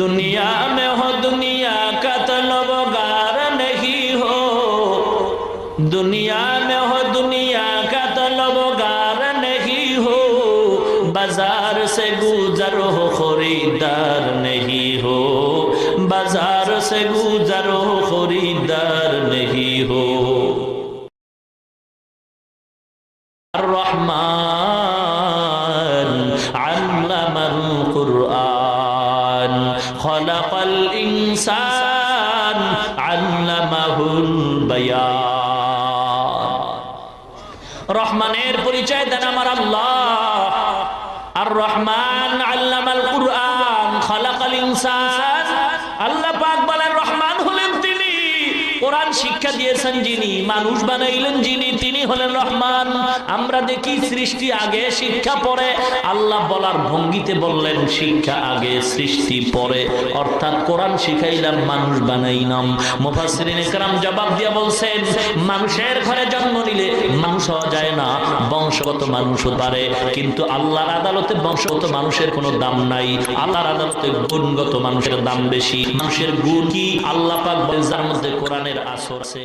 दुनिया में हो दुनिया का तलब गार नहीं हो दुनिया में हो दुनिया का तलब गार नहीं हो बाजार से गुजर हो खरीदार नहीं हो बाजार से गुजर हो खरीदार नहीं हो रहमान খলাকাল ইনসান আল্লামাহুল বায়ান। রহমানের পরিচয় দেন আমার আল্লাহ। আর রহমান আল্লামাল কুরআন, খলাকাল ইনসান, আল্লাহ পাক বলেন কোরআন শিক্ষা দিয়েছেন যিনি, মানুষ বানাইলেন যিনি, তিনি হলেন রহমান। আমরা দেখি সৃষ্টি আগে শিক্ষা পরে, আল্লাহ বলার ভঙ্গিতে বললেন, শিক্ষা আগে, সৃষ্টি পরে। অর্থাৎ কোরআন শিখাইলাম, মানুষ বানাইলাম। মুফাসসিরিন ইকরাম জবাব দিয়ে বলছেন, মানুষের ঘরে জন্ম নিলে মানুষ হওয়া যায় না, বংশগত মানুষ পারে। কিন্তু আল্লাহর আদালতে বংশগত মানুষের কোনো দাম নাই। আল্লাহর আদালতে গুণগত মানুষের দাম বেশি। মানুষের গুণ কি? আল্লাহ পাক যার মধ্যে কোরআনের আসর আছে